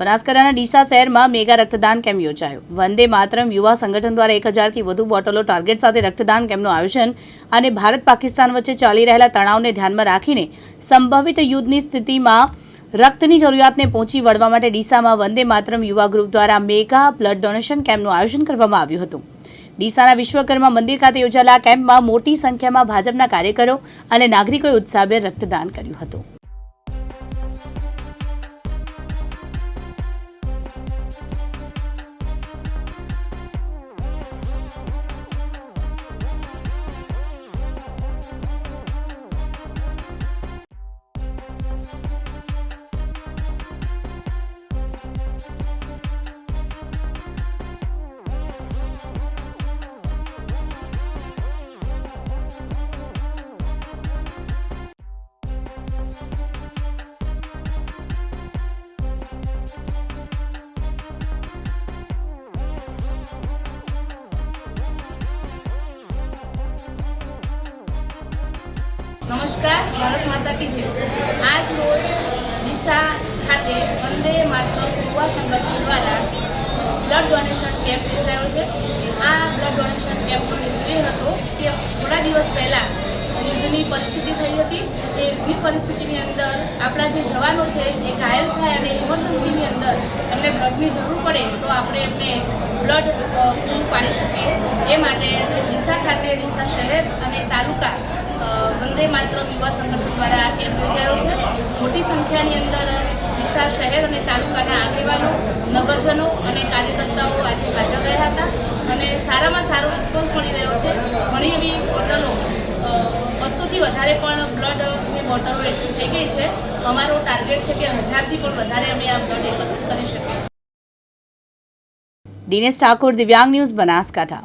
બનાસકાંઠાના ડીસા શહેરમાં મેગા રક્તદાન કેમ્પ યોજાયો. વંદે માતરમ યુવા સંગઠન દ્વારા એક હજારથી વધુ બોટલો ટાર્ગેટ સાથે રક્તદાન કેમ્પનું આયોજન અને ભારત પાકિસ્તાન વચ્ચે ચાલી રહેલા તણાવને ધ્યાનમાં રાખીને સંભવિત યુદ્ધની સ્થિતિમાં રક્તની જરૂરિયાતને પહોંચી વળવા માટે ડીસામાં વંદે માતરમ યુવા ગ્રુપ દ્વારા મેગા બ્લડ ડોનેશન કેમ્પનું આયોજન કરવામાં આવ્યું હતું. ડીસાના વિશ્વકર્મા મંદિર ખાતે યોજાયેલા કેમ્પમાં મોટી સંખ્યામાં ભાજપના કાર્યકરો અને નાગરિકોએ ઉત્સાહભેર રક્તદાન કર્યું હતું. નમસ્કાર, ભારત માતા કી જય. આજ રોજ ડીસા ખાતે વંદે માત્ર યુવા સંગઠન દ્વારા બ્લડ ડોનેશન કેમ્પ યોજાયો છે. આ બ્લડ ડોનેશન કેમ્પનો હેતુ એ હતો કે થોડા દિવસ પહેલાં યુદ્ધની પરિસ્થિતિ થઈ હતી. એ યુદ્ધની પરિસ્થિતિની અંદર આપણા જે જવાનો છે, એ ઘાયલ થાય અને ઇમરજન્સીની અંદર એમને બ્લડની જરૂર પડે તો આપણે એમને બ્લડ પૂરું પાડી શકીએ. એ માટે ડીસા ખાતે ડીસા શહેર અને તાલુકા વંદે માતરમ યુવા સંગઠન દ્વારા આ કેમ્પ યોજાયો છે. મોટી સંખ્યાની અંદર વિશાળ શહેર અને તાલુકાના આગેવાનો, નગરજનો અને કાર્યકર્તાઓ આજે હાજર રહ્યા હતા અને સારામાં સારો રિસ્પોન્સ મળી રહ્યો છે. ઘણી એવી બોટલો બસોથી વધારે પણ બ્લડની બોટલો એકઠી થઈ ગઈ છે. અમારો ટાર્ગેટ છે કે હજારથી પણ વધારે અમે આ બ્લડ એકત્રિત કરી શકીએ. દિનેશ ઠાકોર, દિવ્યાંગ ન્યૂઝ બનાસકાંઠા.